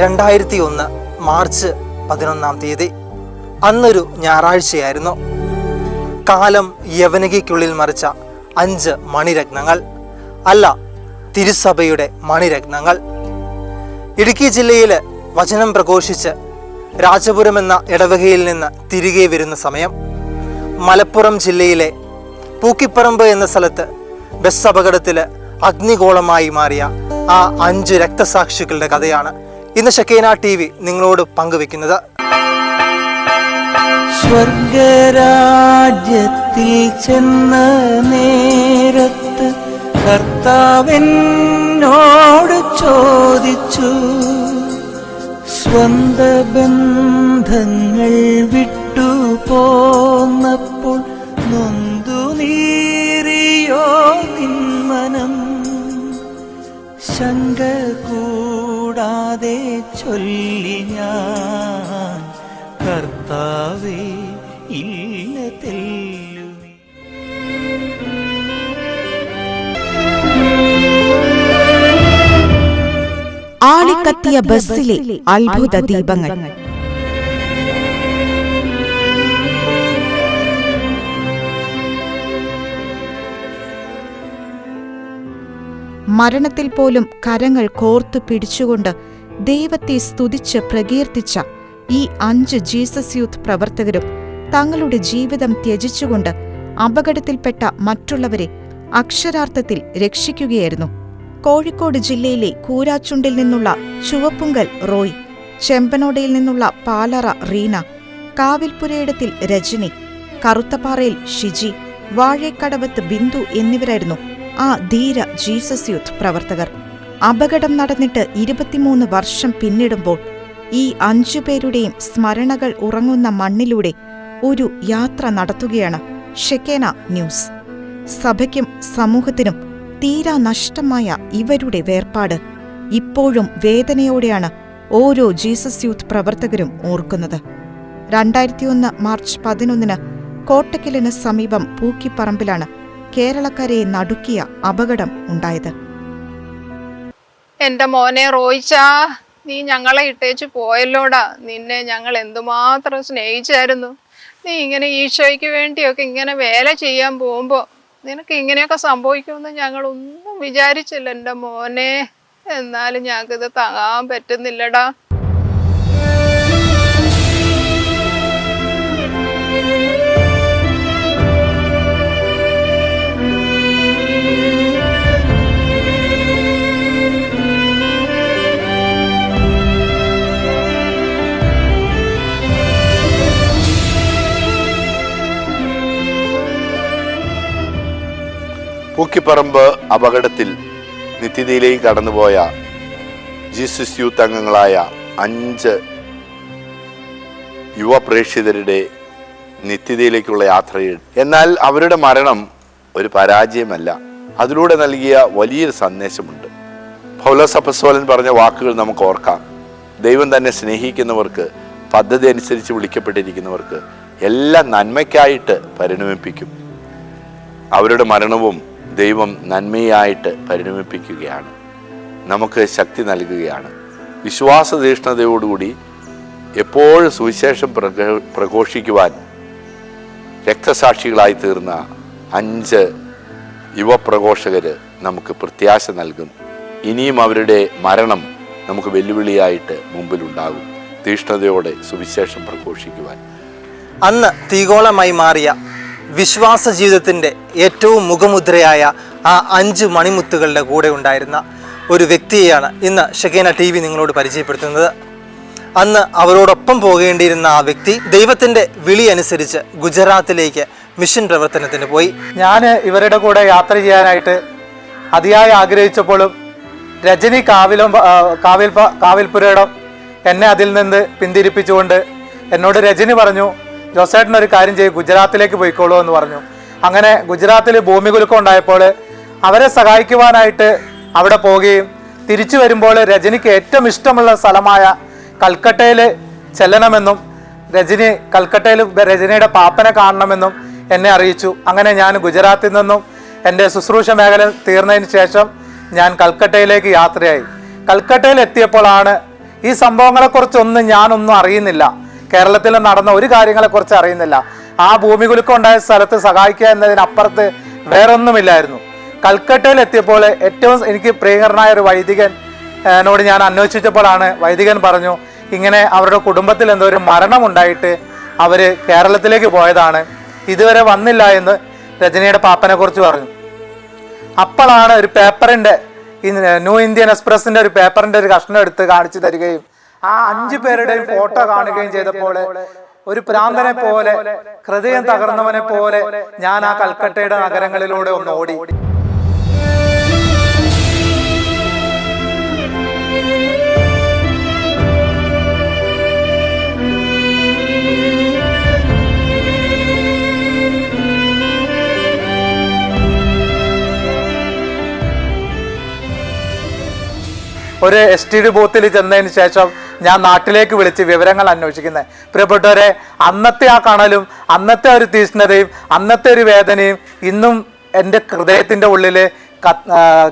രണ്ടായിരത്തി ഒന്ന് മാർച്ച് പതിനൊന്നാം തീയതി. അന്നൊരു ഞായറാഴ്ചയായിരുന്നു. കാലം യവനകയ്ക്കുള്ളിൽ മറിച്ച അഞ്ച് മണിരത്നങ്ങൾ. അല്ല തിരുസഭയുടെ മണിരത്നങ്ങൾ. ഇടുക്കി ജില്ലയിൽ വചനം പ്രഘോഷിച്ച് രാജപുരം എന്ന ഇടവകയിൽ നിന്ന് തിരികെ വരുന്ന സമയം. മലപ്പുറം ജില്ലയിലെ പൂക്കിപ്പറമ്പ് എന്ന സ്ഥലത്ത് ബസ് അപകടത്തിൽ അഗ്നിഗോളമായി മാറിയ ആ അഞ്ച് രക്തസാക്ഷികളുടെ കഥയാണ് ഇന്ന് ഷക്കീന ടി വി നിങ്ങളോട് പങ്കുവെക്കുന്നത് സ്വർഗരാജ്യത്തിൽ ചെന്ന നേരത്ത് കർത്താവിനോട് ചോദിച്ചു സ്വന്ത ബന്ധങ്ങൾ വിട്ടു പോന്നപ്പോൾ നൊന്തു നീറിയോ നിന്മനം. ശങ്ക കൂടാതെ ചൊല്ലി ഞാൻ കർത്താവേ ഇല്ല ആളിക്കത്തിയ ബസ്സിലെ അത്ഭുത ദീപങ്ങൾ. മരണത്തിൽ പോലും കരങ്ങൾ കോർത്തു പിടിച്ചുകൊണ്ട് ദൈവത്തെ സ്തുതിച്ച് പ്രകീർത്തിച്ച ഈ അഞ്ച് ജീസസ് യൂത്ത് പ്രവർത്തകരും തങ്ങളുടെ ജീവിതം ത്യജിച്ചുകൊണ്ട് അപകടത്തിൽപ്പെട്ട മറ്റുള്ളവരെ അക്ഷരാർത്ഥത്തിൽ രക്ഷിക്കുകയായിരുന്നു. കോഴിക്കോട് ജില്ലയിലെ കൂരാച്ചുണ്ടിൽ നിന്നുള്ള ചുവപ്പുങ്കൽ റോയ് ചെമ്പനോടയിൽ നിന്നുള്ള പാലറ റീന കാവിൽപുരയിടത്തിൽ രജനി കറുത്തപ്പാറയിൽ ഷിജി വാഴേക്കടവത്ത് ബിന്ദു എന്നിവരായിരുന്നു ആ ധീര ജീസസ് യൂത്ത് പ്രവർത്തകർ. അപകടം നടന്നിട്ട് ഇരുപത്തിമൂന്ന് വർഷം പിന്നിടുമ്പോൾ ഈ അഞ്ചുപേരുടെയും സ്മരണകൾ ഉറങ്ങുന്ന മണ്ണിലൂടെ ഒരു യാത്ര നടത്തുകയാണ് ഷെക്കേന ന്യൂസ്. സഭയ്ക്കും സമൂഹത്തിനും തീരാ നഷ്ടമായ ഇവരുടെ വേർപാട് ഇപ്പോഴും വേദനയോടെയാണ് ഓരോ ജീസസ് യൂത്ത് പ്രവർത്തകരും ഓർക്കുന്നത്. രണ്ടായിരത്തിയൊന്ന് മാർച്ച് പതിനൊന്നിന് കോട്ടക്കലിന് സമീപം പൂക്കിപ്പറമ്പിലാണ് കേരളക്കരയെ നടുക്കിയ അപകടം ഉണ്ടായത്. എന്റെ മോനെ റോയിച്ചാ നീ ഞങ്ങളെ ഇട്ടേച്ച് പോയല്ലോടാ. നിന്നെ ഞങ്ങൾ എന്തുമാത്രം സ്നേഹിച്ചായിരുന്നു. നീ ഇങ്ങനെ ഈശോയ്ക്ക് വേണ്ടിയൊക്കെ ഇങ്ങനെ വേല ചെയ്യാൻ പോകുമ്പോൾ നിനക്ക് ഇങ്ങനെയൊക്കെ സംഭവിക്കുമെന്ന് ഞങ്ങൾ ഒന്നും വിചാരിച്ചില്ല എന്റെ മോനെ. എന്നാലും ഞങ്ങൾക്കിത് താങ്ങാൻ പറ്റുന്നില്ലടാ. പൂക്കിപ്പറമ്പ് അപകടത്തിൽ നിത്യതയിലേക്ക് കടന്നുപോയ ജീസസ് യൂത്ത് അംഗങ്ങളായ അഞ്ച് യുവ പ്രേക്ഷിതരുടെ നിത്യതയിലേക്കുള്ള യാത്രയിൽ. എന്നാൽ അവരുടെ മരണം ഒരു പരാജയമല്ല. അതിലൂടെ നൽകിയ വലിയൊരു സന്ദേശമുണ്ട്. പൗലോസ് അപ്പസ്തോലൻ പറഞ്ഞ വാക്കുകൾ നമുക്ക് ഓർക്കാം. ദൈവം തന്നെ സ്നേഹിക്കുന്നവർക്ക് പദ്ധതി അനുസരിച്ച് വിളിക്കപ്പെട്ടിരിക്കുന്നവർക്ക് എല്ലാം നന്മയ്ക്കായിട്ട് പരിണമിപ്പിക്കും. അവരുടെ മരണവും ദൈവം നന്മയായിട്ട് പരിണമിപ്പിക്കുകയാണ്. നമുക്ക് ശക്തി നൽകുകയാണ്. വിശ്വാസതീഷ്ണതയോടുകൂടി എപ്പോഴും സുവിശേഷം പ്രഘ- പ്രഘോഷിക്കുവാൻ രക്തസാക്ഷികളായി തീർന്ന അഞ്ച് യുവപ്രഘോഷകർ നമുക്ക് പ്രത്യാശ നൽകും. ഇനിയും അവരുടെ മരണം നമുക്ക് വെല്ലുവിളിയായിട്ട് മുമ്പിലുണ്ടാകും. തീഷ്ണതയോടെ സുവിശേഷം പ്രഘോഷിക്കുവാൻ. അന്ന് തീഗോളമായി മാറിയ വിശ്വാസ ജീവിതത്തിന്റെ ഏറ്റവും മുഖമുദ്രയായ ആ അഞ്ച് മണിമുത്തുകളുടെ കൂടെ ഉണ്ടായിരുന്ന ഒരു വ്യക്തിയെയാണ് ഇന്ന് ഷെഖീന ടി വി നിങ്ങളോട് പരിചയപ്പെടുത്തുന്നത്. അന്ന് അവരോടൊപ്പം പോകേണ്ടിയിരുന്ന ആ വ്യക്തി ദൈവത്തിന്റെ വിളി അനുസരിച്ച് ഗുജറാത്തിലേക്ക് മിഷൻ പ്രവർത്തനത്തിന് പോയി. ഞാൻ ഇവരുടെ കൂടെ യാത്ര ചെയ്യാനായിട്ട് അതിയായി ആഗ്രഹിച്ചപ്പോഴും രജനി കാവിലും കാവിൽ കാവിൽപുരയിടം എന്നെ അതിൽ നിന്ന് പിന്തിരിപ്പിച്ചുകൊണ്ട് എന്നോട് രജനി പറഞ്ഞു ജോസേട്ടൻ ഒരു കാര്യം ചെയ്യും ഗുജറാത്തിലേക്ക് പോയിക്കോളൂ എന്ന് പറഞ്ഞു. അങ്ങനെ ഗുജറാത്തിൽ ഭൂമി കുലുക്കം ഉണ്ടായപ്പോൾ അവരെ സഹായിക്കുവാനായിട്ട് അവിടെ പോവുകയും തിരിച്ചു വരുമ്പോൾ രജനിക്ക് ഏറ്റവും ഇഷ്ടമുള്ള സ്ഥലമായ കൽക്കട്ടയിൽ ചെല്ലണമെന്നും രജനി കൽക്കട്ടയിൽ രജനിയുടെ പാപ്പനെ കാണണമെന്നും എന്നെ അറിയിച്ചു. അങ്ങനെ ഞാൻ ഗുജറാത്തിൽ നിന്നും എന്റെ ശുശ്രൂഷ മേഖല തീർന്നതിന് ശേഷം ഞാൻ കൽക്കട്ടയിലേക്ക് യാത്രയായി. കൽക്കട്ടയിൽ എത്തിയപ്പോഴാണ് ഈ സംഭവങ്ങളെക്കുറിച്ചൊന്നും ഞാനൊന്നും അറിയുന്നില്ല. കേരളത്തിൽ നടന്ന ഒരു കാര്യങ്ങളെക്കുറിച്ച് അറിയുന്നില്ല. ആ ഭൂമി ഉണ്ടായ സ്ഥലത്ത് സഹായിക്കുക എന്നതിനപ്പുറത്ത് വേറൊന്നുമില്ലായിരുന്നു. കൽക്കട്ടയിൽ എത്തിയപ്പോൾ ഏറ്റവും എനിക്ക് പ്രിയങ്കരനായ ഒരു വൈദികൻ എന്നോട് നോട് ഞാൻ അന്വേഷിച്ചപ്പോഴാണ് വൈദികൻ പറഞ്ഞു ഇങ്ങനെ അവരുടെ കുടുംബത്തിൽ എന്തോ ഒരു മരണമുണ്ടായിട്ട് അവർ കേരളത്തിലേക്ക് പോയതാണ്. ഇതുവരെ വന്നില്ല എന്ന് രജനിയുടെ പാപ്പനെക്കുറിച്ച് പറഞ്ഞു. അപ്പോഴാണ് ഒരു പേപ്പറിന്റെ ന്യൂ ഇന്ത്യൻ എക്സ്പ്രസിന്റെ ഒരു പേപ്പറിന്റെ ഒരു കഷ്ണം എടുത്ത് കാണിച്ചു തരികയും ആ അഞ്ചു പേരുടെയും ഫോട്ടോ കാണുകയും ചെയ്തപ്പോൾ ഒരു പ്രാന്തനെ പോലെ ഹൃദയം തകർന്നവനെ പോലെ ഞാൻ ആ കൽക്കട്ടയുടെ നഗരങ്ങളിലൂടെ ഒന്ന് ഓടി. ഒരു എസ് ടി ഡി ബൂത്തിൽ ചെന്നതിന് ശേഷം ഞാൻ നാട്ടിലേക്ക് വിളിച്ച് വിവരങ്ങൾ അന്വേഷിക്കുന്നത് പ്രിയപ്പെട്ടവരെ അന്നത്തെ ആ കാണലും അന്നത്തെ ഒരു തീഷ്ണതയും അന്നത്തെ ഒരു വേദനയും ഇന്നും എന്റെ ഹൃദയത്തിന്റെ ഉള്ളിൽ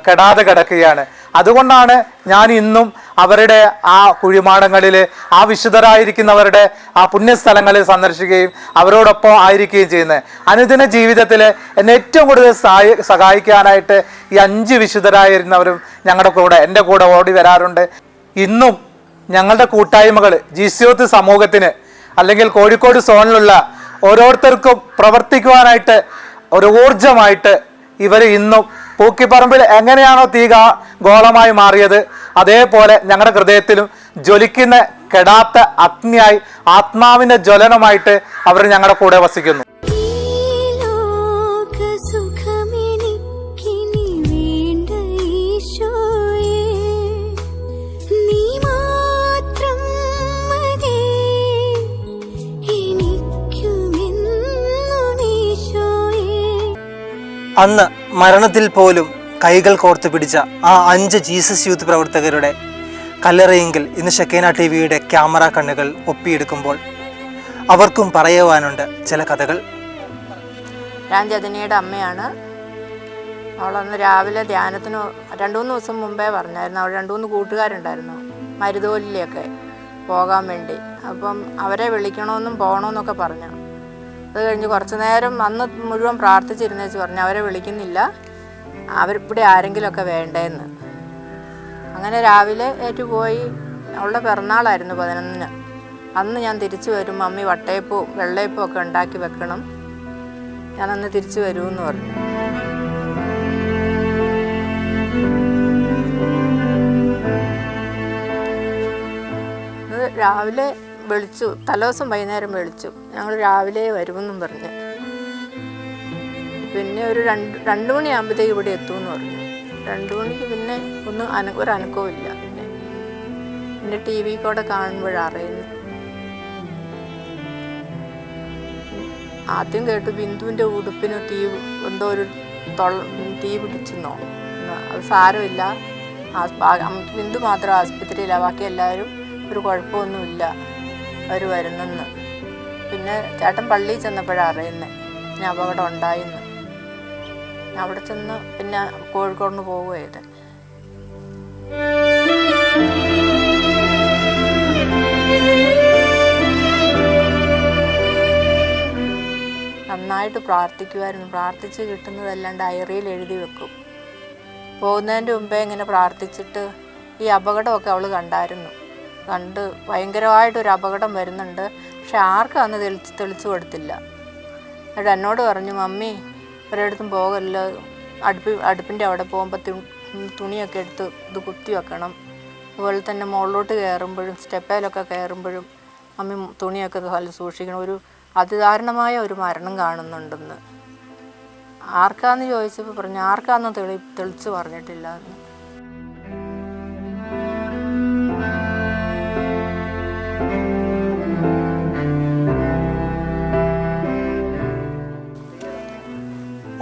കെടാതെ കിടക്കുകയാണ്. അതുകൊണ്ടാണ് ഞാൻ ഇന്നും അവരുടെ ആ കുഴിമാടങ്ങളിൽ ആ വിശുദ്ധരായിരിക്കുന്നവരുടെ ആ പുണ്യസ്ഥലങ്ങളിൽ സന്ദർശിക്കുകയും അവരോടൊപ്പം ആയിരിക്കുകയും ചെയ്യുന്നത് അനുദിന ജീവിതത്തിൽ എന്നെ ഏറ്റവും കൂടുതൽ സഹായി സഹായിക്കാനായിട്ട് ഈ അഞ്ച് വിശുദ്ധരായിരുന്നവരും ഞങ്ങളുടെ കൂടെ എന്റെ കൂടെ ഓടി വരാറുണ്ട്. ഇന്നും ഞങ്ങളുടെ കൂട്ടായ്മകൾ ജിസിയോത്ത് സമൂഹത്തിന് അല്ലെങ്കിൽ കോഴിക്കോട് സോണിലുള്ള ഓരോരുത്തർക്കും പ്രവർത്തിക്കുവാനായിട്ട് ഒരു ഊർജമായിട്ട് ഇവർ ഇന്നും പൂക്കിപ്പറമ്പിൽ എങ്ങനെയാണോ തീ ഗോളമായി മാറിയത് അതേപോലെ ഞങ്ങളുടെ ഹൃദയത്തിലും ജ്വലിക്കുന്ന കെടാത്ത അഗ്നിയായി ആത്മാവിന്റെ ജ്വലനമായിട്ട് അവർ ഞങ്ങളുടെ കൂടെ വസിക്കുന്നു. അന്ന് മരണത്തിൽ പോലും കൈകൾ കോർത്തു പിടിച്ച ആ അഞ്ച് ജീസസ് യൂത്ത് പ്രവർത്തകരുടെ കല്ലറയെങ്കിൽ ഇന്ന് ഷെക്കേന ടി വിയുടെ ക്യാമറ കണ്ണുകൾ ഒപ്പിയെടുക്കുമ്പോൾ അവർക്കും പറയുവാനുണ്ട് ചില കഥകൾ. ഞാൻ ജതനിയുടെ അമ്മയാണ് അവളന്ന് രാവിലെ ധ്യാനത്തിന് രണ്ടു മൂന്ന് ദിവസം മുമ്പേ പറഞ്ഞായിരുന്നു. അവൾ രണ്ടു മൂന്ന് കൂട്ടുകാരുണ്ടായിരുന്നു മരുതോലിലൊക്കെ പോകാൻ വേണ്ടി. അപ്പം അവരെ വിളിക്കണമെന്നും പോകണമെന്നൊക്കെ പറഞ്ഞു. അത് കഴിഞ്ഞ് കുറച്ച് നേരം അന്ന് മുഴുവൻ പ്രാർത്ഥിച്ചിരുന്നേച്ച് പറഞ്ഞു അവരെ വിളിക്കുന്നില്ല. അവരിവിടെ ആരെങ്കിലുമൊക്കെ വേണ്ടേന്ന്. അങ്ങനെ രാവിലെ ഏറ്റുപോയി അവളുടെ പിറന്നാളായിരുന്നു പതിനൊന്നിന്. അന്ന് ഞാൻ തിരിച്ചു വരും. മമ്മി വട്ടയപ്പവും വെള്ളയപ്പവും ഒക്കെ ഉണ്ടാക്കി വെക്കണം. ഞാൻ അന്ന് തിരിച്ചു വരുമെന്ന് പറഞ്ഞു. രാവിലെ വിളിച്ചു തലേദിവസം വൈകുന്നേരം വിളിച്ചു. ഞങ്ങൾ രാവിലെ വരുമെന്നും പറഞ്ഞു. പിന്നെ ഒരു രണ്ട് രണ്ട് മണിയാകുമ്പോഴത്തേക്ക് ഇവിടെ എത്തുമെന്ന് പറഞ്ഞു. രണ്ട് മണിക്ക് പിന്നെ ഒന്നും അന ഒരു അനക്കവും ഇല്ല. പിന്നെ പിന്നെ ടി വി കൂടെ കാണുമ്പോഴറിയുന്നു ആദ്യം കേട്ടു ബിന്ദുവിന്റെ ഉടുപ്പിന് തീ എന്തോ ഒരു തൊള്ള തീ പിടിച്ചെന്നോ. അത് സാരമില്ല. ബിന്ദു മാത്രം ആസ്പത്രിയിലാണ് ബാക്കി എല്ലാവരും ഒരു കുഴപ്പമൊന്നുമില്ല. അവർ വരുന്നെന്ന്. പിന്നെ ചേട്ടൻ പള്ളിയിൽ ചെന്നപ്പോഴാണ് അറിയുന്നത് ഞാൻ അപകടം ഉണ്ടായിന്ന്. അവിടെ ചെന്ന് പിന്നെ കോഴിക്കോടിന് പോവുകയത് നന്നായിട്ട് പ്രാർത്ഥിക്കുമായിരുന്നു പ്രാർത്ഥിച്ച് കിട്ടുന്നതെല്ലാം ഡയറിയിൽ എഴുതി വെക്കും. പോകുന്നതിന്റെ മുമ്പേ ഇങ്ങനെ പ്രാർത്ഥിച്ചിട്ട് ഈ അപകടമൊക്കെ അവൾ കണ്ടായിരുന്നു. കണ്ട് ഭയങ്കരമായിട്ടൊരു അപകടം വരുന്നുണ്ട്. പക്ഷെ ആർക്കും അന്ന് തെളിച്ച് തെളിച്ചു കൊടുത്തില്ല. എന്നിട്ട് എന്നോട് പറഞ്ഞു മമ്മി ഒരിടത്തും പോകല്ല. അടുപ്പി അടുപ്പിന്റെ അവിടെ പോകുമ്പോൾ തുണിയൊക്കെ എടുത്ത് ഇത് കുത്തി വെക്കണം. അതുപോലെ തന്നെ മുകളിലോട്ട് കയറുമ്പോഴും സ്റ്റെപ്പേലൊക്കെ കയറുമ്പോഴും മമ്മി തുണിയൊക്കെ നല്ല സൂക്ഷിക്കണം. ഒരു അതിദാരുണമായ ഒരു മരണം കാണുന്നുണ്ടെന്ന്. ആർക്കാന്ന് ചോദിച്ചപ്പോൾ പറഞ്ഞു ആർക്കാന്ന് തെളി തെളിച്ച് പറഞ്ഞിട്ടില്ല. എന്ന്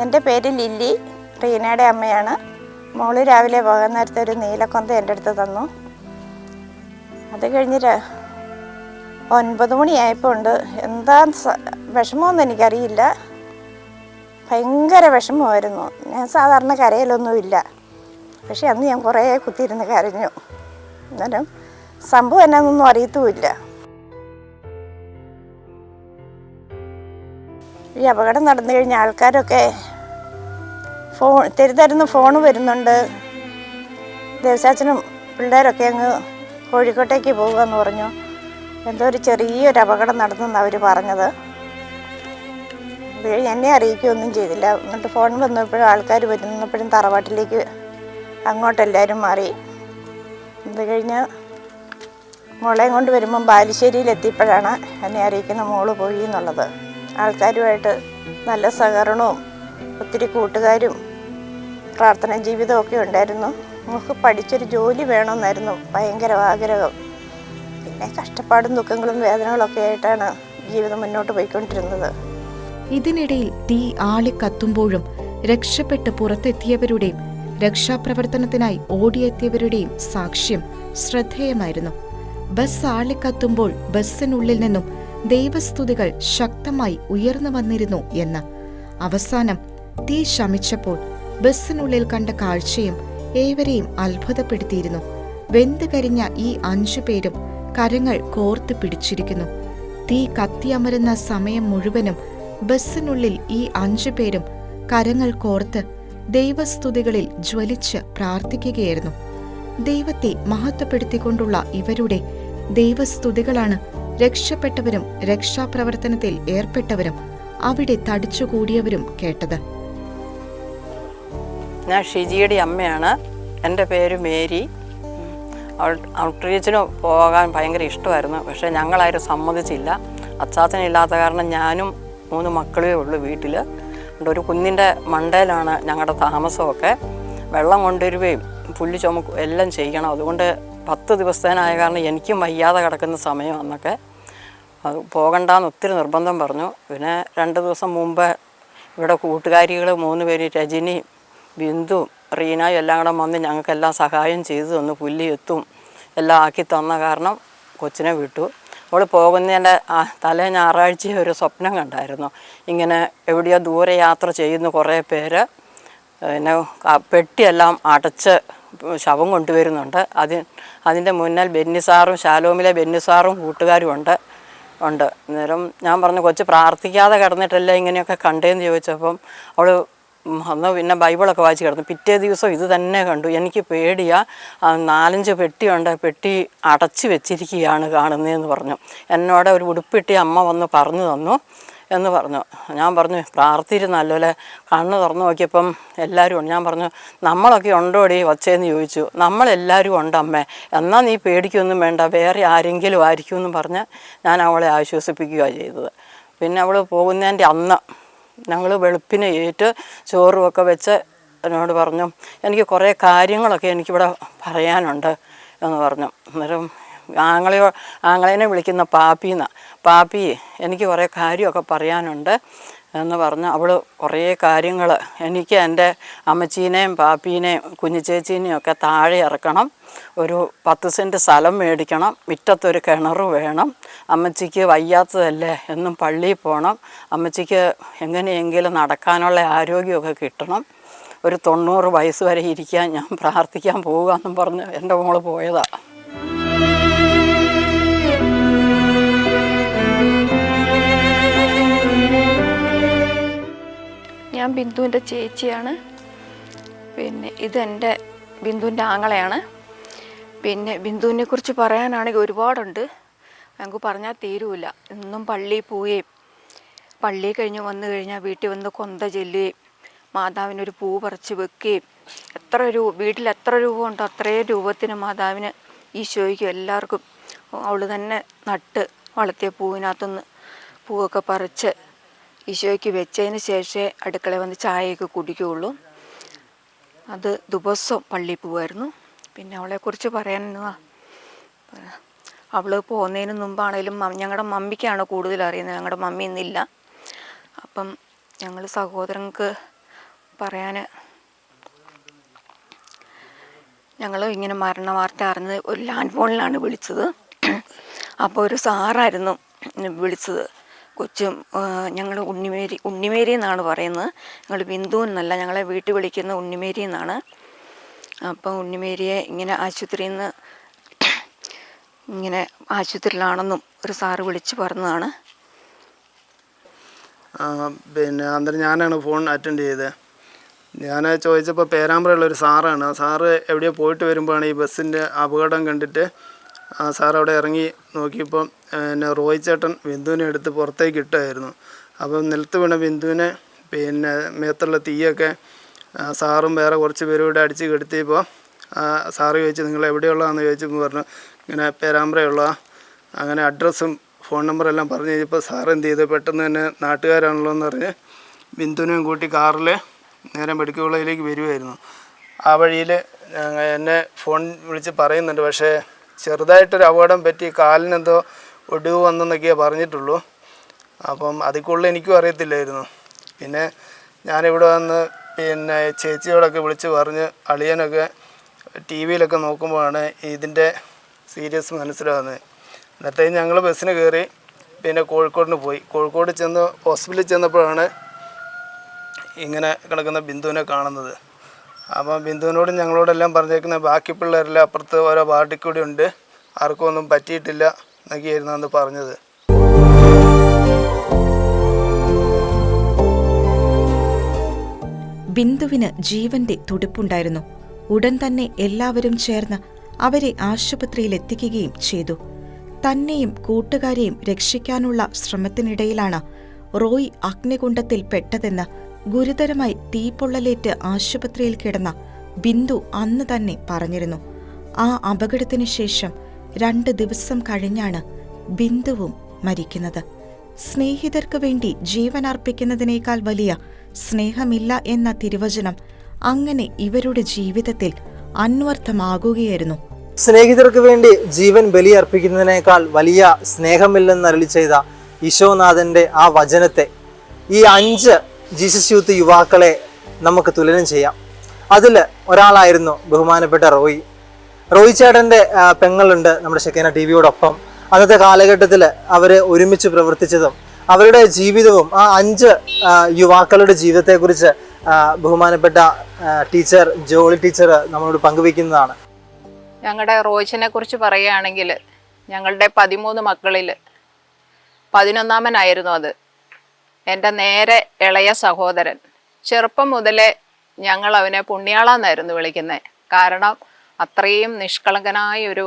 എന്റെ പേര് ലില്ലി റീനയുടെ അമ്മയാണ്. മോൾ രാവിലെ പോകാൻ നേരത്തെ ഒരു നീലക്കൊന്ത എന്റെ അടുത്ത് തന്നു. അത് കഴിഞ്ഞ് ഒൻപത് മണിയായപ്പോൾ ഉണ്ട്. എന്താ വിഷമമൊന്നും എനിക്കറിയില്ല. ഭയങ്കര വിഷമമായിരുന്നു. ഞാൻ സാധാരണ കരയിലൊന്നുമില്ല. പക്ഷെ അന്ന് ഞാൻ കുറേ കുത്തിയിരുന്ന് കരഞ്ഞു. അന്നേരം സംഭവം എന്നാന്നൊന്നും അറിയത്തുമില്ല. ഈ അപകടം നടന്നു കഴിഞ്ഞ ആൾക്കാരൊക്കെ ഫോൺ തെരുതരുന്ന് ഫോൺ വരുന്നുണ്ട്. ദേവസാച്ചനും പിള്ളേരൊക്കെ അങ്ങ് കോഴിക്കോട്ടേക്ക് പോകുമെന്ന് പറഞ്ഞു. എന്തോ ഒരു ചെറിയൊരു അപകടം നടന്നെന്ന് അവർ പറഞ്ഞത്. അത് കഴിഞ്ഞ് എന്നെ അറിയിക്കുകയൊന്നും ചെയ്തില്ല. എന്നിട്ട് ഫോൺ വന്നപ്പോഴും ആൾക്കാർ വരുന്നപ്പോഴും തറവാട്ടിലേക്ക് അങ്ങോട്ടെല്ലാവരും മാറി. അത് കഴിഞ്ഞ് മോളെയും കൊണ്ട് വരുമ്പം ബാലുശ്ശേരിയിൽ എത്തിയപ്പോഴാണ് എന്നെ അറിയിക്കുന്ന മോൾ പോയി എന്നുള്ളത്. ആൾക്കാരുമായിട്ട് നല്ല സഹകരണവും ഒത്തിരി കൂട്ടുകാരും പ്രാർത്ഥന ജീവിതമൊക്കെ ഉണ്ടായിരുന്നു. നമുക്ക് പഠിച്ചൊരു ജോലി വേണമെന്നായിരുന്നു ഭയങ്കര ആഗ്രഹം. പിന്നെ കഷ്ടപ്പാടും ദുഃഖങ്ങളും വേദനകളൊക്കെ ആയിട്ടാണ് ജീവിതം മുന്നോട്ട് പോയിക്കൊണ്ടിരുന്നത്. ഇതിനിടയിൽ തീ ആളിക്കത്തുമ്പോഴും രക്ഷപ്പെട്ട് പുറത്തെത്തിയവരുടെയും രക്ഷാപ്രവർത്തനത്തിനായി ഓടിയെത്തിയവരുടെയും സാക്ഷ്യം ശ്രദ്ധേയമായിരുന്നു. ബസ് ആളിക്കത്തുമ്പോൾ ബസ്സിനുള്ളിൽ നിന്നും ദൈവസ്തുതികൾ ശക്തമായി ഉയർന്നു വന്നിരുന്നു എന്ന്. അവസാനം തീ ശമിച്ചപ്പോൾ ബസ്സിനുള്ളിൽ കണ്ട കാഴ്ചയും ഏവരെയും അത്ഭുതപ്പെടുത്തിയിരുന്നു. വെന്ത് കരിഞ്ഞ ഈ അഞ്ചു പേരും കരങ്ങൾ കോർത്ത് പിടിച്ചിരിക്കുന്നു. തീ കത്തിയമരുന്ന സമയം മുഴുവനും ബസ്സിനുള്ളിൽ ഈ അഞ്ചു പേരും കരങ്ങൾ കോർത്ത് ദൈവസ്തുതികളിൽ ജ്വലിച്ച് പ്രാർത്ഥിക്കുകയായിരുന്നു. ദൈവത്തെ മഹത്വപ്പെടുത്തിക്കൊണ്ടുള്ള ഇവരുടെ ദൈവസ്തുതികളാണ് രക്ഷപ്പെട്ടവരും രക്ഷാപ്രവർത്തനത്തിൽ ഏർപ്പെട്ടവരും അവിടെ തടിച്ചുകൂടിയവരും കേട്ടത്. ഞാൻ ഷിജിയുടെ അമ്മയാണ്. എന്റെ പേര് മേരി. ഔട്ട്റീച്ചിന് പോകാൻ ഭയങ്കര ഇഷ്ടമായിരുന്നു. പക്ഷേ ഞങ്ങളാരും സമ്മതിച്ചില്ല. അച്ചാച്ചനില്ലാത്ത കാരണം ഞാനും മൂന്ന് മക്കളേ ഉള്ളൂ വീട്ടിൽ ഒരു കുന്നിന്റെ മണ്ടയിലാണ് ഞങ്ങളുടെ താമസമൊക്കെ. വെള്ളം കൊണ്ടുവരികയും പുല്ല് ചുമക്കും എല്ലാം ചെയ്യണം. അതുകൊണ്ട് പത്ത് ദിവസത്തേനായ കാരണം എനിക്കും വയ്യാതെ കിടക്കുന്ന സമയം അന്നൊക്കെ അത് പോകണ്ടെന്ന് ഒത്തിരി നിർബന്ധം പറഞ്ഞു. പിന്നെ രണ്ട് ദിവസം മുമ്പ് ഇവിടെ കൂട്ടുകാരികൾ മൂന്ന് പേര് രജനി ബിന്ദു റീനയും എല്ലാം കൂടെ വന്ന് ഞങ്ങൾക്കെല്ലാം സഹായം ചെയ്തു തന്നു. പുല്ലി എത്തും എല്ലാം ആക്കി തന്ന കാരണം കൊച്ചിനെ വിട്ടു. അവൾ പോകുന്നതിന്റെ ആ തലേ ഞായറാഴ്ച ഒരു സ്വപ്നം കണ്ടായിരുന്നു. ഇങ്ങനെ എവിടെയോ ദൂരെ യാത്ര ചെയ്യുന്ന കുറേ പേര് പിന്നെ പെട്ടിയെല്ലാം അടച്ച് ശവം കൊണ്ടുവരുന്നുണ്ട്. അതി അതിന്റെ മുന്നിൽ ബെന്നിസാറും ശാലോമിലെ ബെന്നിസാറും കൂട്ടുകാരും ഉണ്ട് ഉണ്ട്. അന്നേരം ഞാൻ പറഞ്ഞു കൊച്ച് പ്രാർത്ഥിക്കാതെ കിടന്നിട്ടല്ലേ ഇങ്ങനെയൊക്കെ കണ്ടേന്ന് ചോദിച്ചപ്പം അവൾ അന്ന് പിന്നെ ബൈബിളൊക്കെ വായിച്ച് കിടന്നു. പിറ്റേ ദിവസം ഇത് തന്നെ കണ്ടു. എനിക്ക് പേടിയാ നാലഞ്ച് പെട്ടിയുണ്ട് പെട്ടി അടച്ചു വെച്ചിരിക്കുകയാണ് കാണുന്നതെന്ന് പറഞ്ഞു. എന്നോട് ഒരു ഉടുപ്പിട്ടി അമ്മ വന്ന് പറഞ്ഞു തന്നു. എന്ന് പറഞ്ഞു. ഞാൻ പറഞ്ഞു പ്രാർത്ഥിരുന്നല്ലോ അല്ലേ കണ്ണ് തുറന്നു നോക്കിയപ്പം എല്ലാവരും ഉണ്ട്. ഞാൻ പറഞ്ഞു നമ്മളൊക്കെ ഉണ്ടോടി വച്ചേന്ന് ചോദിച്ചു. നമ്മളെല്ലാവരും ഉണ്ട് അമ്മേ. എന്നാൽ നീ പേടിക്കൊന്നും വേണ്ട. വേറെ ആരെങ്കിലും ആയിരിക്കും എന്ന് പറഞ്ഞ് ഞാൻ അവളെ ആശ്വസിപ്പിക്കുകയാണ് ചെയ്തത്. പിന്നെ അവൾ പോകുന്നതിന്റെ അന്ന് ഞങ്ങൾ വെളുപ്പിനെ ഏറ്റ് ചോറുമൊക്കെ വെച്ച് എന്നോട് പറഞ്ഞു എനിക്ക് കുറേ കാര്യങ്ങളൊക്കെ എനിക്കിവിടെ പറയാനുണ്ട് എന്ന് പറഞ്ഞു. അന്നേരം ആങ്ങളെയോ ആങ്ങളേനെ വിളിക്കുന്ന പാപ്പിന്നാ. പാപ്പി എനിക്ക് കുറേ കാര്യമൊക്കെ പറയാനുണ്ട് എന്ന് പറഞ്ഞ് അവൾ കുറേ കാര്യങ്ങൾ എനിക്ക് എന്റെ അമ്മച്ചീനെയും പാപ്പീനെയും കുഞ്ഞിച്ചേച്ചീനെയും ഒക്കെ താഴെ ഇറക്കണം. ഒരു പത്ത് സെന്റ് സ്ഥലം മേടിക്കണം. മുറ്റത്തൊരു കിണർ വേണം. അമ്മച്ചിക്ക് വയ്യാത്തതല്ലേ എന്നും പള്ളിയിൽ പോകണം അമ്മച്ചിക്ക് എങ്ങനെയെങ്കിലും നടക്കാനുള്ള ആരോഗ്യമൊക്കെ കിട്ടണം. ഒരു തൊണ്ണൂറ് വയസ്സ് വരെ ഇരിക്കാൻ ഞാൻ പ്രാർത്ഥിക്കാൻ പോവുക എന്നും പറഞ്ഞ് എന്റെ മോൾ പോയതാണ് ബിന്ദുവിന്റെ ചേച്ചിയാണ്. പിന്നെ ഇതെന്റെ ബിന്ദുവിന്റെ ആങ്ങളെയാണ്. പിന്നെ ബിന്ദുവിനെ കുറിച്ച് പറയാനാണെങ്കിൽ ഒരുപാടുണ്ട്. ഞങ്ങൾക്ക് പറഞ്ഞാൽ തീരുമില്ല എന്നും പള്ളിയിൽ പോവുകയും പള്ളിയിൽ കഴിഞ്ഞ് വന്നു കഴിഞ്ഞാൽ വീട്ടിൽ വന്ന് കൊന്ത ചെല്ലുകയും മാതാവിനൊരു പൂ പറിച്ച് വെക്കുകയും എത്ര രൂപ വീട്ടിൽ എത്ര രൂപ ഉണ്ടോ അത്രയും രൂപത്തിന് മാതാവിന് ഈശോയ്ക്കും എല്ലാവർക്കും അവൾ തന്നെ നട്ട് വളർത്തിയ പൂവിനകത്തുനിന്ന് പൂവൊക്കെ പറിച്ച് ഈശോയ്ക്ക് വെച്ചതിന് ശേഷമേ അടുക്കള വന്ന് ചായയൊക്കെ കുടിക്കുകയുള്ളൂ. അത് ദിവസവും പള്ളിയിൽ പോകുമായിരുന്നു പിന്നെ അവളെക്കുറിച്ച് പറയാൻ അവൾ പോകുന്നതിന് മുമ്പാണേലും ഞങ്ങളുടെ മമ്മിക്കാണ് കൂടുതൽ അറിയുന്നത്. ഞങ്ങളുടെ മമ്മി ഇന്നില്ല. അപ്പം ഞങ്ങൾ സഹോദരങ്ങൾക്ക് പറയാൻ ഞങ്ങൾ ഇങ്ങനെ മരണ വാർത്ത അറിഞ്ഞത് ഒരു ലാൻഡ് ഫോണിലാണ് വിളിച്ചത്. അപ്പോൾ ഒരു സാറായിരുന്നു വിളിച്ചത്. കൊച്ചും ഞങ്ങൾ ഉണ്ണിമേരി ഉണ്ണിമേരി എന്നാണ് പറയുന്നത്. ഞങ്ങൾ ബിന്ദു എന്നല്ല ഞങ്ങളെ വീട്ടിൽ വിളിക്കുന്ന ഉണ്ണിമേരി എന്നാണ്. അപ്പം ഉണ്ണിമേരിയെ ഇങ്ങനെ ആശുപത്രിയിൽ നിന്ന് ഇങ്ങനെ ആശുപത്രിയിലാണെന്നും ഒരു സാറ് വിളിച്ച് പറഞ്ഞതാണ്. പിന്നെ അന്നേരം ഞാനാണ് ഫോൺ അറ്റൻഡ് ചെയ്തത് ഞാൻ ചോദിച്ചപ്പോൾ പേരാമ്പ്രയുള്ള ഒരു സാറാണ്. സാറ് എവിടെയോ പോയിട്ട് വരുമ്പോഴാണ് ഈ ബസ്സിന്റെ അപകടം കണ്ടിട്ട് സാർ അവിടെ ഇറങ്ങി നോക്കിയപ്പോൾ പിന്നെ റോയ് ചേട്ടൻ ബിന്ദുവിനെ എടുത്ത് പുറത്തേക്ക് ഇട്ടായിരുന്നു. അപ്പം നിലത്ത് വീണ ബിന്ദുവിനെ പിന്നെ മേത്തുള്ള തീയൊക്കെ സാറും വേറെ കുറച്ച് പേരും കൂടെ അടിച്ച് കെടുത്തിയപ്പോൾ സാറ് ചോദിച്ചു നിങ്ങൾ എവിടെയുള്ളതാണെന്ന് ചോദിച്ചപ്പോൾ പറഞ്ഞു ഇങ്ങനെ പേരാമ്പ്രയുള്ള അങ്ങനെ അഡ്രസ്സും ഫോൺ നമ്പറെല്ലാം പറഞ്ഞു കഴിഞ്ഞപ്പോൾ സാർ എന്ത് ചെയ്തു? പെട്ടെന്ന് തന്നെ നാട്ടുകാരാണല്ലോ എന്ന് പറഞ്ഞ് ബിന്ദുവിനെയും കൂട്ടി കാറിൽ നേരെ മെഡിക്കൽ കോളേജിലേക്ക് വരുമായിരുന്നു ആ വഴിയിൽ എന്നെ ഫോൺ വിളിച്ച് പറയുന്നുണ്ട്. പക്ഷേ ചെറുതായിട്ടൊരു അപകടം പറ്റി കാലിനെന്തോ ഒടിവ് വന്നെന്നൊക്കെയാണ് പറഞ്ഞിട്ടുള്ളൂ. അപ്പം കൂടുതൽ എനിക്കും അറിയത്തില്ലായിരുന്നു. പിന്നെ ഞാനിവിടെ വന്ന് പിന്നെ ചേച്ചിയോടൊക്കെ വിളിച്ച് പറഞ്ഞ് അളിയനൊക്കെ ടി വിയിലൊക്കെ നോക്കുമ്പോഴാണ് ഇതിന്റെ സീരിയസ് മനസ്സിലാകുന്നത്. എന്നിട്ട് ഞങ്ങൾ ബസ്സിന് കയറി പിന്നെ കോഴിക്കോടിന് പോയി. കോഴിക്കോട് ചെന്ന് ഹോസ്പിറ്റലിൽ ചെന്നപ്പോഴാണ് ഇങ്ങനെ കിടക്കുന്ന ബിന്ദുവിനെ കാണുന്നത്. അപ്പം ബിന്ദുവിനോടും ഞങ്ങളോടെല്ലാം പറഞ്ഞേക്കുന്ന ബാക്കി പിള്ളേരെല്ലാം അപ്പുറത്ത് ഓരോ വാർഡിൽ കൂടി ഉണ്ട്. ആർക്കും ഒന്നും പറ്റിയിട്ടില്ല എന്നൊക്കെയായിരുന്നു അന്ന് പറഞ്ഞത്. ബിന്ദുവിന് ജീവന്റെ തുടിപ്പുണ്ടായിരുന്നു. ഉടൻ തന്നെ എല്ലാവരും ചേർന്ന് അവരെ ആശുപത്രിയിൽ എത്തിക്കുകയും ചെയ്തു. തന്നെയും കൂട്ടുകാരെയും രക്ഷിക്കാനുള്ള ശ്രമത്തിനിടയിലാണ് റോയ് അഗ്നികുണ്ഡത്തിൽ പെട്ടതെന്ന് ഗുരുതരമായി തീപ്പൊള്ളലേറ്റ് ആശുപത്രിയിൽ കിടന്ന ബിന്ദു അന്ന് തന്നെ പറഞ്ഞിരുന്നു. ആ അപകടത്തിന് ശേഷം രണ്ട് ദിവസം കഴിഞ്ഞാണ് ബിന്ദുവും മരിക്കുന്നത്. സ്നേഹിതർക്ക് വേണ്ടി ജീവൻ അർപ്പിക്കുന്നതിനേക്കാൾ വലിയ സ്നേഹമില്ല എന്ന തിരുവചനം അങ്ങനെ ഇവരുടെ ജീവിതത്തിൽ അന്വർത്ഥമാകുകയായിരുന്നു. സ്നേഹിതർക്ക് വേണ്ടി ജീവൻ ബലിയർപ്പിക്കുന്നതിനേക്കാൾ വലിയ സ്നേഹമില്ലെന്ന് അരളി ചെയ്ത ഈശോനാഥന്റെ ആ വചനത്തെ ഈ അഞ്ച് ജീസസ് യൂത്ത് യുവാക്കളെ നമുക്ക് തുലനം ചെയ്യാം. അതിൽ ഒരാളായിരുന്നു ബഹുമാനപ്പെട്ട റോയി. റോയി ചേട്ടന്റെ പെങ്ങളുണ്ട് നമ്മുടെ ഷെക്കേന ടി വിയോടൊപ്പം അന്നത്തെ കാലഘട്ടത്തിൽ അവർ ഒരുമിച്ച് പ്രവർത്തിച്ചതും അവരുടെ ജീവിതവും ആ അഞ്ച് യുവാക്കളുടെ ജീവിതത്തെക്കുറിച്ച് ബഹുമാനപ്പെട്ട ടീച്ചർ ജോളി ടീച്ചർ നമ്മളോട് പങ്കുവയ്ക്കുന്നതാണ്. ഞങ്ങളുടെ റോയിച്ചനെ കുറിച്ച് പറയുകയാണെങ്കിൽ ഞങ്ങളുടെ പതിമൂന്ന് മക്കളിൽ പതിനൊന്നാമനായിരുന്നു അത്. എന്റെ നേരെ ഇളയ സഹോദരൻ. ചെറുപ്പം മുതലേ ഞങ്ങൾ അവനെ പുണ്യാളെന്നായിരുന്നു വിളിക്കുന്നത് കാരണം അത്രയും നിഷ്കളങ്കനായ ഒരു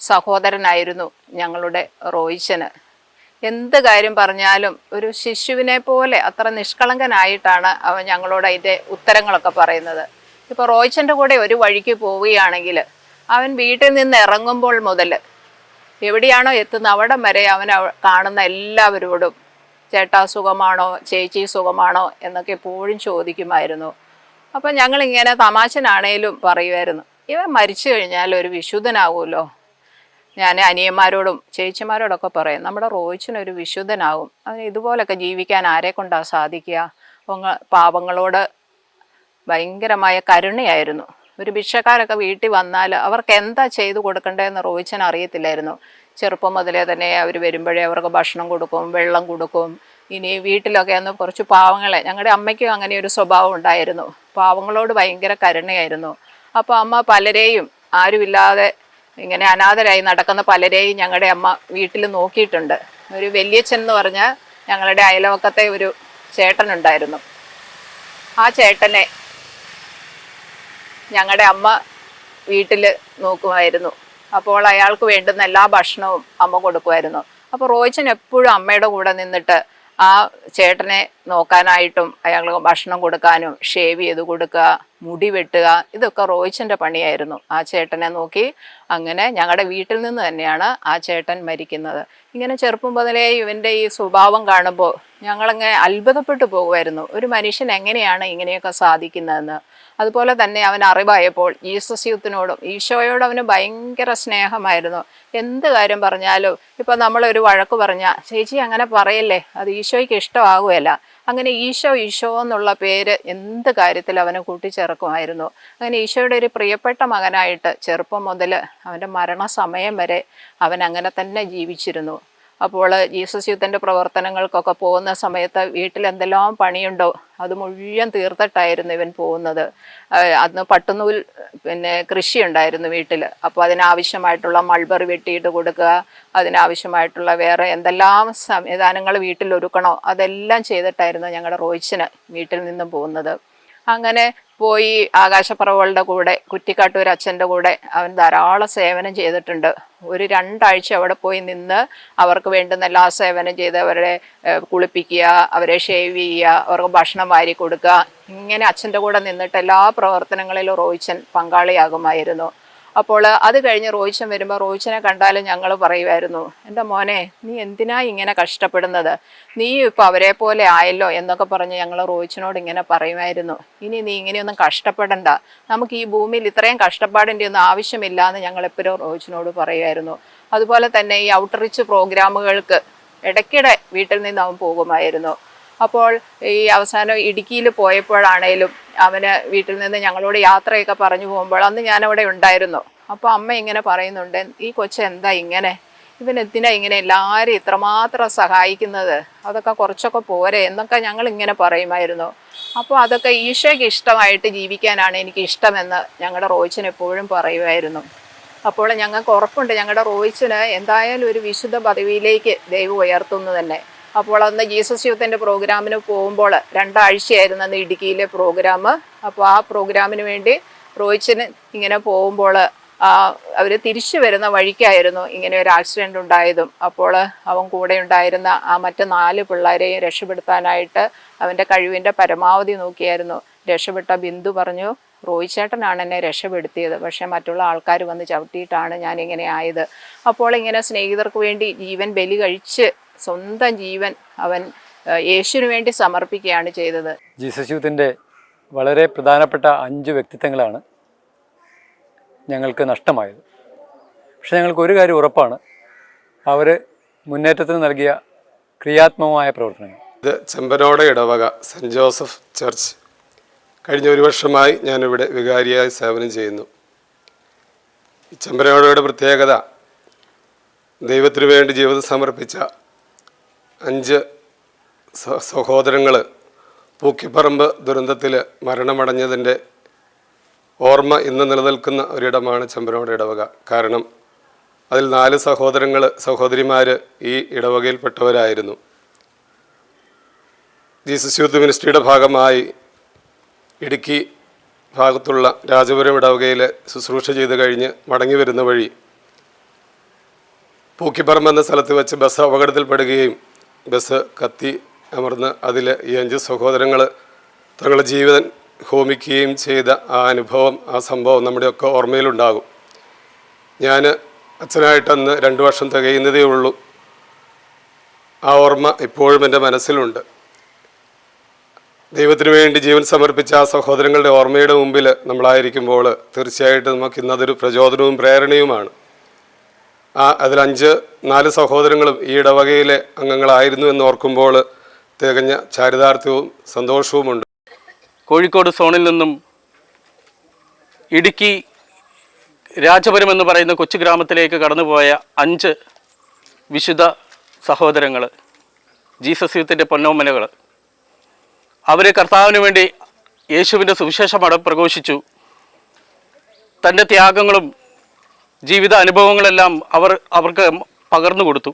സഹോദരനായിരുന്നു ഞങ്ങളുടെ റോയിച്ചന്. എന്ത് കാര്യം പറഞ്ഞാലും ഒരു ശിശുവിനെ പോലെ അത്ര നിഷ്കളങ്കനായിട്ടാണ് അവൻ ഞങ്ങളോട് അതിന്റെ ഉത്തരങ്ങളൊക്കെ പറയുന്നത്. ഇപ്പോൾ റോയിച്ചന്റെ കൂടെ ഒരു വഴിക്ക് പോവുകയാണെങ്കിൽ അവൻ വീട്ടിൽ നിന്ന് ഇറങ്ങുമ്പോൾ മുതൽ എവിടെയാണോ എത്തുന്നത് അവിടം വരെ അവൻ കാണുന്ന എല്ലാവരോടും ചേട്ടാ സുഖമാണോ? ചേച്ചി സുഖമാണോ? എന്നൊക്കെ എപ്പോഴും ചോദിക്കുമായിരുന്നു. അപ്പം ഞങ്ങളിങ്ങനെ തമാശനാണേലും പറയുമായിരുന്നു. ഇവൻ മരിച്ചു കഴിഞ്ഞാൽ ഒരു വിശുദ്ധനാവുമല്ലോ? ഞാൻ അനിയന്മാരോടും ചേച്ചിമാരോടൊക്കെ പറയും. നമ്മുടെ റോയിച്ചിനൊരു വിശുദ്ധനാവും അവന് ഇതുപോലൊക്കെ ജീവിക്കാൻ ആരെ കൊണ്ടാണ് സാധിക്കുക? പൊങ്ങ- പാവങ്ങളോട് ഭയങ്കരമായ കരുണയായിരുന്നു. ഒരു ഭിക്ഷക്കാരൊക്കെ വീട്ടിൽ വന്നാൽ അവർക്ക് എന്താ ചെയ്തു കൊടുക്കേണ്ടതെന്ന് റോയിച്ചൻ അറിയത്തില്ലായിരുന്നു. ചെറുപ്പം മുതലേ തന്നെ അവർ വരുമ്പോഴേ അവർക്ക് ഭക്ഷണം കൊടുക്കും വെള്ളം കൊടുക്കും. ഇനി വീട്ടിലൊക്കെ ഒന്ന് കുറച്ച് പാവങ്ങളെ ഞങ്ങളുടെ അമ്മയ്ക്കും അങ്ങനെ ഒരു സ്വഭാവം ഉണ്ടായിരുന്നു. പാവങ്ങളോട് ഭയങ്കര കരുണയായിരുന്നു. അപ്പോൾ അമ്മ പലരെയും ആരുമില്ലാതെ ഇങ്ങനെ അനാഥരായി നടക്കുന്ന പലരെയും ഞങ്ങളുടെ അമ്മ വീട്ടിൽ നോക്കിയിട്ടുണ്ട്. ഒരു വലിയച്ഛൻ എന്ന് പറഞ്ഞാൽ ഞങ്ങളുടെ അയലവക്കത്തെ ഒരു ചേട്ടനുണ്ടായിരുന്നു. ആ ചേട്ടനെ ഞങ്ങളുടെ അമ്മ വീട്ടിൽ നോക്കുമായിരുന്നു. അപ്പോൾ അയാൾക്ക് വേണ്ടുന്ന എല്ലാ ഭക്ഷണവും അമ്മ കൊടുക്കുമായിരുന്നു. അപ്പോൾ റോയിച്ചൻ എപ്പോഴും അമ്മയുടെ കൂടെ നിന്നിട്ട് ആ ചേട്ടനെ നോക്കാനായിട്ടും അയാൾക്ക് ഭക്ഷണം കൊടുക്കാനും ഷേവ് ചെയ്ത് കൊടുക്കുക മുടി വെട്ടുക ഇതൊക്കെ റോയിച്ചന്റെ പണിയായിരുന്നു. ആ ചേട്ടനെ നോക്കി അങ്ങനെ ഞങ്ങളുടെ വീട്ടിൽ നിന്ന് തന്നെയാണ് ആ ചേട്ടൻ മരിക്കുന്നത്. ഇങ്ങനെ ചെറുപ്പം മുതലേ ഇവന്റെ ഈ സ്വഭാവം കാണുമ്പോൾ ഞങ്ങളങ്ങനെ അത്ഭുതപ്പെട്ടു പോകുമായിരുന്നു. ഒരു മനുഷ്യൻ എങ്ങനെയാണ് ഇങ്ങനെയൊക്കെ സാധിക്കുന്നതെന്ന്. അതുപോലെ തന്നെ അവൻ അറിവായപ്പോൾ ജീസസ് യൂത്തിനോടും ഈശോയോടും അവന് ഭയങ്കര സ്നേഹമായിരുന്നു. എന്ത് കാര്യം പറഞ്ഞാലും ഇപ്പം നമ്മളൊരു വഴക്ക് പറഞ്ഞാൽ ചേച്ചി അങ്ങനെ പറയല്ലേ അത് ഈശോയ്ക്ക് ഇഷ്ടമാകുമല്ല അങ്ങനെ ഈശോ ഈശോ എന്നുള്ള പേര് എന്ത് കാര്യത്തിൽ അവന് കൂട്ടിച്ചേർക്കുമായിരുന്നു. അങ്ങനെ ഈശോയുടെ ഒരു പ്രിയപ്പെട്ട മകനായിട്ട് ചെറുപ്പം മുതൽ അവന്റെ മരണസമയം വരെ അവൻ അങ്ങനെ തന്നെ ജീവിച്ചിരുന്നു. അപ്പോൾ ജീസസ് യുദ്ധന്റെ പ്രവർത്തനങ്ങൾക്കൊക്കെ പോകുന്ന സമയത്ത് വീട്ടിൽ എന്തെല്ലാം പണിയുണ്ടോ അത് മുഴുവൻ തീർത്തിട്ടായിരുന്നു ഇവൻ പോകുന്നത്. അന്ന് പട്ടുനൂൽ പിന്നെ കൃഷി ഉണ്ടായിരുന്നു വീട്ടിൽ. അപ്പോൾ അതിനാവശ്യമായിട്ടുള്ള മൾബറി വെട്ടിയിട്ട് കൊടുക്കുക അതിനാവശ്യമായിട്ടുള്ള വേറെ എന്തെല്ലാം സംവിധാനങ്ങൾ വീട്ടിൽ ഒരുക്കണോ അതെല്ലാം ചെയ്തിട്ടായിരുന്നു ഞങ്ങളുടെ റോയിച്ചിന് വീട്ടിൽ നിന്നും പോകുന്നത്. അങ്ങനെ പോയി ആകാശപ്പറവുകളുടെ കൂടെ കുറ്റിക്കാട്ടൂർ അച്ഛന്റെ കൂടെ അവൻ ധാരാളം സേവനം ചെയ്തിട്ടുണ്ട്. ഒരു രണ്ടാഴ്ച അവിടെ പോയി നിന്ന് അവർക്ക് വേണ്ടുന്ന എല്ലാ സേവനം ചെയ്ത് അവരെ കുളിപ്പിക്കുക അവരെ ഷേവ് ചെയ്യുക അവർക്ക് ഭക്ഷണം വാരി കൊടുക്കുക. ഇങ്ങനെ അച്ഛന്റെ കൂടെ നിന്നിട്ട് എല്ലാ പ്രവർത്തനങ്ങളിലും റോയിച്ചൻ പങ്കാളിയാകുമായിരുന്നു. അപ്പോൾ അത് കഴിഞ്ഞ് റോയിച്ചൻ വരുമ്പോൾ റോയിച്ചനെ കണ്ടാലും ഞങ്ങൾ പറയുമായിരുന്നു എന്റെ മോനെ നീ എന്തിനാ ഇങ്ങനെ കഷ്ടപ്പെടുന്നത്? നീ ഇപ്പോൾ അവരെ പോലെ ആയല്ലോ? എന്നൊക്കെ പറഞ്ഞ് ഞങ്ങൾ റോയിച്ചനോട് ഇങ്ങനെ പറയുമായിരുന്നു ഇനി നീ ഇങ്ങനെയൊന്നും കഷ്ടപ്പെടണ്ട. നമുക്ക് ഈ ഭൂമിയിൽ ഇത്രയും കഷ്ടപ്പാടിന്റെ ഒന്നും ആവശ്യമില്ല എന്ന് ഞങ്ങൾ എപ്പോഴും റോയിച്ചനോട് പറയുമായിരുന്നു അതുപോലെ തന്നെ ഈ ഔട്ട്റിച്ച് പ്രോഗ്രാമുകൾക്ക് ഇടയ്ക്കിടെ വീട്ടിൽ നിന്ന് അവൻ പോകുമായിരുന്നു. അപ്പോൾ ഈ അവസാനം ഇടുക്കിയിൽ പോയപ്പോഴാണേലും അവന് വീട്ടിൽ നിന്ന് ഞങ്ങളോട് യാത്രയൊക്കെ പറഞ്ഞു പോകുമ്പോൾ അന്ന് ഞാനവിടെ ഉണ്ടായിരുന്നു. അപ്പോൾ അമ്മ ഇങ്ങനെ പറയുന്നുണ്ട് ഈ കൊച്ചു എന്താ ഇങ്ങനെ? ഇവൻ എന്തിനാ ഇങ്ങനെ എല്ലാവരും ഇത്രമാത്രം സഹായിക്കുന്നത്? അതൊക്കെ കുറച്ചൊക്കെ പോരെ എന്നൊക്കെ ഞങ്ങൾ ഇങ്ങനെ പറയുമായിരുന്നു. അപ്പോൾ അതൊക്കെ ഈശോയ്ക്ക് ഇഷ്ടമായിട്ട് ജീവിക്കാനാണ് എനിക്ക് ഇഷ്ടമെന്ന് ഞങ്ങളുടെ റോയിച്ചൻ എപ്പോഴും പറയുമായിരുന്നു. അപ്പോൾ ഞങ്ങൾക്ക് ഉറപ്പുണ്ട് ഞങ്ങളുടെ റോയിച്ചിന് എന്തായാലും ഒരു വിശുദ്ധ പദവിയിലേക്ക് ദൈവം ഉയർത്തുന്നു തന്നെ. അപ്പോൾ അന്ന് ജീസസ് യൂത്തിന്റെ പ്രോഗ്രാമിന് പോകുമ്പോൾ രണ്ടാഴ്ചയായിരുന്നു അന്ന് ഇടുക്കിയിലെ പ്രോഗ്രാം. അപ്പോൾ ആ പ്രോഗ്രാമിന് വേണ്ടി റോയിച്ചിന് ഇങ്ങനെ പോകുമ്പോൾ അവർ തിരിച്ചു വരുന്ന വഴിക്കായിരുന്നു ഇങ്ങനെ ഒരു ആക്സിഡന്റ് ഉണ്ടായതും. അപ്പോൾ അവൻ കൂടെ ഉണ്ടായിരുന്ന ആ മറ്റ് നാല് പിള്ളേരെയും രക്ഷപ്പെടുത്താനായിട്ട് അവന്റെ കഴിവിന്റെ പരമാവധി നോക്കിയായിരുന്നു. രക്ഷപ്പെട്ട ബിന്ദു പറഞ്ഞു റോയിച്ചേട്ടനാണ് എന്നെ രക്ഷപ്പെടുത്തിയത്. പക്ഷേ മറ്റുള്ള ആൾക്കാർ വന്ന് ചവിട്ടിയിട്ടാണ് ഞാൻ ഇങ്ങനെ ആയത്. അപ്പോൾ ഇങ്ങനെ സ്നേഹിതർക്ക് വേണ്ടി ജീവൻ ബലി കഴിച്ച് സ്വന്തം ജീവൻ അവൻ യേശുവിന് വേണ്ടി സമർപ്പിക്കുകയാണ് ചെയ്തത്. ജീസസ് യൂത്തിന്റെ വളരെ പ്രധാനപ്പെട്ട അഞ്ച് വ്യക്തിത്വങ്ങളാണ് ഞങ്ങൾക്ക് നഷ്ടമായത്. പക്ഷെ ഞങ്ങൾക്ക് ഒരു കാര്യം ഉറപ്പാണ്. അവർ മുന്നേറ്റത്തിന് നൽകിയ ക്രിയാത്മകമായ പ്രവർത്തനങ്ങൾ. ഇത് ചെമ്പനോട ഇടവക സെന്റ് ജോസഫ് ചർച്ച്. കഴിഞ്ഞ ഒരു വർഷമായി ഞാനിവിടെ വികാരിയായി സേവനം ചെയ്യുന്നു. ഈ ചെമ്പനോടയുടെ പ്രത്യേകത ദൈവത്തിനു വേണ്ടി ജീവിതം സമർപ്പിച്ച അഞ്ച് സഹോദരങ്ങൾ പൂക്കിപ്പറമ്പ് ദുരന്തത്തിൽ മരണമടഞ്ഞതിന്റെ ഓർമ്മ ഇന്ന് നിലനിൽക്കുന്ന ഒരിടമാണ് ചെമ്പനോട് ഇടവക. കാരണം അതിൽ നാല് സഹോദരങ്ങൾ സഹോദരിമാർ ഈ ഇടവകയിൽപ്പെട്ടവരായിരുന്നു. ജീസസ് യൂത്ത് മിനിസ്ട്രിയുടെ ഭാഗമായി ഇടുക്കി ഭാഗത്തുള്ള രാജപുരം ഇടവകയിൽ ശുശ്രൂഷ ചെയ്ത് കഴിഞ്ഞ് മടങ്ങി വരുന്ന വഴി പൂക്കിപ്പറമ്പ് എന്ന സ്ഥലത്ത് വെച്ച് ബസ് അപകടത്തിൽപ്പെടുകയും ബസ് കത്തി അമർന്ന് അതിൽ ഈ അഞ്ച് സഹോദരങ്ങൾ തങ്ങളുടെ ജീവിതം ഹോമിക്കുകയും ചെയ്ത ആ അനുഭവം ആ സംഭവം നമ്മുടെയൊക്കെ ഓർമ്മയിലുണ്ടാകും. ഞാൻ അച്ഛനായിട്ടന്ന് രണ്ട് വർഷം തികയുന്നതേ ഉള്ളൂ. ആ ഓർമ്മ ഇപ്പോഴും എന്റെ മനസ്സിലുണ്ട്. ദൈവത്തിന് വേണ്ടി ജീവൻ സമർപ്പിച്ച ആ സഹോദരങ്ങളുടെ ഓർമ്മയുടെ മുമ്പിൽ നമ്മളായിരിക്കുമ്പോൾ തീർച്ചയായിട്ടും നമുക്ക് ഇന്നതൊരു പ്രചോദനവും പ്രേരണയുമാണ്. ആ അതിൽ അഞ്ച് നാല് സഹോദരങ്ങളും ഈ ഇടവകയിലെ അംഗങ്ങളായിരുന്നു എന്ന് ഓർക്കുമ്പോൾ തികഞ്ഞ ചാരിതാർത്ഥ്യവും സന്തോഷവുമുണ്ട്. കോഴിക്കോട് സോണിൽ നിന്നും ഇടുക്കി രാജപുരം എന്ന് പറയുന്ന കൊച്ചു ഗ്രാമത്തിലേക്ക് കടന്നുപോയ അഞ്ച് വിശുദ്ധ സഹോദരങ്ങൾ ജീസസ് യൂത്തിന്റെ പൊന്നോമനകൾ അവർ കർത്താവിന് വേണ്ടി യേശുവിന്റെ സുവിശേഷം അട പ്രഘോഷിച്ചു. തന്റെ ത്യാഗങ്ങളും ജീവിത അനുഭവങ്ങളെല്ലാം അവർ അവർക്ക് പകർന്നു കൊടുത്തു.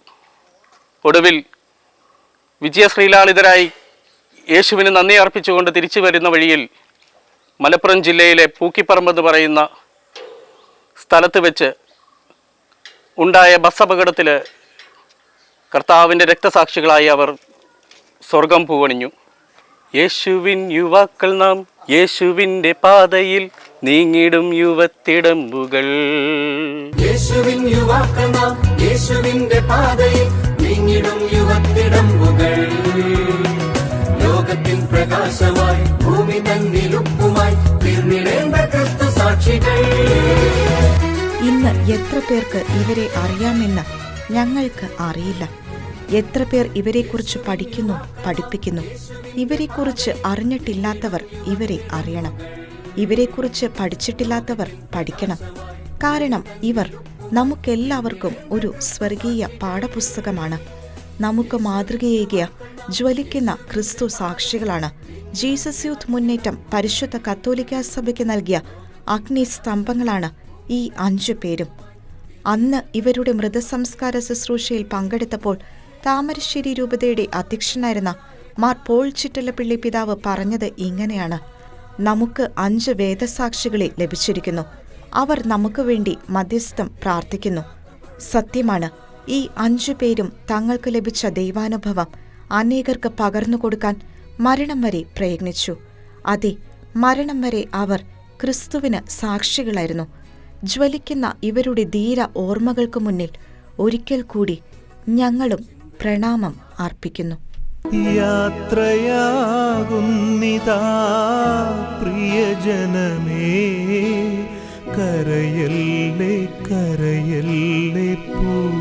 ഒടുവിൽ വിജയശ്രീലാളിതരായി യേശുവിന് നന്ദി അർപ്പിച്ചുകൊണ്ട് തിരിച്ചു വരുന്ന വഴിയിൽ മലപ്പുറം ജില്ലയിലെ പൂക്കിപ്പറമ്പ് എന്ന് പറയുന്ന സ്ഥലത്ത് വെച്ച് ഉണ്ടായ ബസ് അപകടത്തിൽ കർത്താവിന്റെ രക്തസാക്ഷികളായി അവർ സ്വർഗം പൂവണിഞ്ഞു. യേശുവിൻ യുവാക്കൾ നാം യേശുവിന്റെ പാതയിൽ നീങ്ങിടും യുവത്തിടമ്പുകൾ. യേശുവിൻ യുവാക്കൾ നാം യേശുവിന്റെ പാതയിൽ നീങ്ങിടും യുവത്തിടമ്പുകൾ. ലോകത്തിൻ പ്രകാശമായി ഭൂമി തന്നിലുപ്പുമായി തീർന്നിടേണ്ട ക്രിസ്തു സാക്ഷികൾ. ഇന്ന് എത്ര പേർക്ക് ഇവരെ അറിയാമെന്ന് ഞങ്ങൾക്ക് അറിയില്ല. എത്ര പേർ ഇവരെക്കുറിച്ച് പഠിക്കുന്നു പഠിപ്പിക്കുന്നു? ഇവരെക്കുറിച്ച് അറിഞ്ഞിട്ടില്ലാത്തവർ ഇവരെ അറിയണം. ഇവരെക്കുറിച്ച് പഠിച്ചിട്ടില്ലാത്തവർ പഠിക്കണം. കാരണം ഇവർ നമുക്കെല്ലാവർക്കും ഒരു സ്വർഗീയ പാഠപുസ്തകമാണ്. നമുക്ക് മാതൃകയേകിയ ജ്വലിക്കുന്ന ക്രിസ്തു സാക്ഷികളാണ്. ജീസസ് യൂത്ത് മുന്നേറ്റം പരിശുദ്ധ കത്തോലിക്ക സഭയ്ക്ക് നൽകിയ അഗ്നി സ്തംഭങ്ങളാണ് ഈ അഞ്ചു പേരും. അന്ന് ഇവരുടെ മൃതസംസ്കാര ശുശ്രൂഷയിൽ പങ്കെടുത്തപ്പോൾ താമരശ്ശേരി രൂപതയുടെ അധ്യക്ഷനായിരുന്ന മാർ പോൾ ചിറ്റലപ്പിള്ളി പിതാവ് പറഞ്ഞത് ഇങ്ങനെയാണ്. നമുക്ക് അഞ്ച് വേദസാക്ഷികളെ ലഭിച്ചിരിക്കുന്നു. അവർ നമുക്ക് വേണ്ടി മധ്യസ്ഥം പ്രാർത്ഥിക്കുന്നു. സത്യമാണ് ഈ അഞ്ചു പേരും തങ്ങൾക്ക് ലഭിച്ച ദൈവാനുഭവം അനേകർക്ക് പകർന്നു കൊടുക്കാൻ മരണം വരെ പ്രയത്നിച്ചു. അതെ മരണം വരെ അവർ ക്രിസ്തുവിന് സാക്ഷികളായിരുന്നു. ജ്വലിക്കുന്ന ഇവരുടെ ധീര ഓർമ്മകൾക്ക് മുന്നിൽ ഒരിക്കൽ കൂടി ഞങ്ങളും പ്രണാമം അർപ്പിക്കുന്നു. യാത്രയാകുന്നിതാ പ്രിയജനമേ. കരയല്ലേ കരയല്ലേ പോ.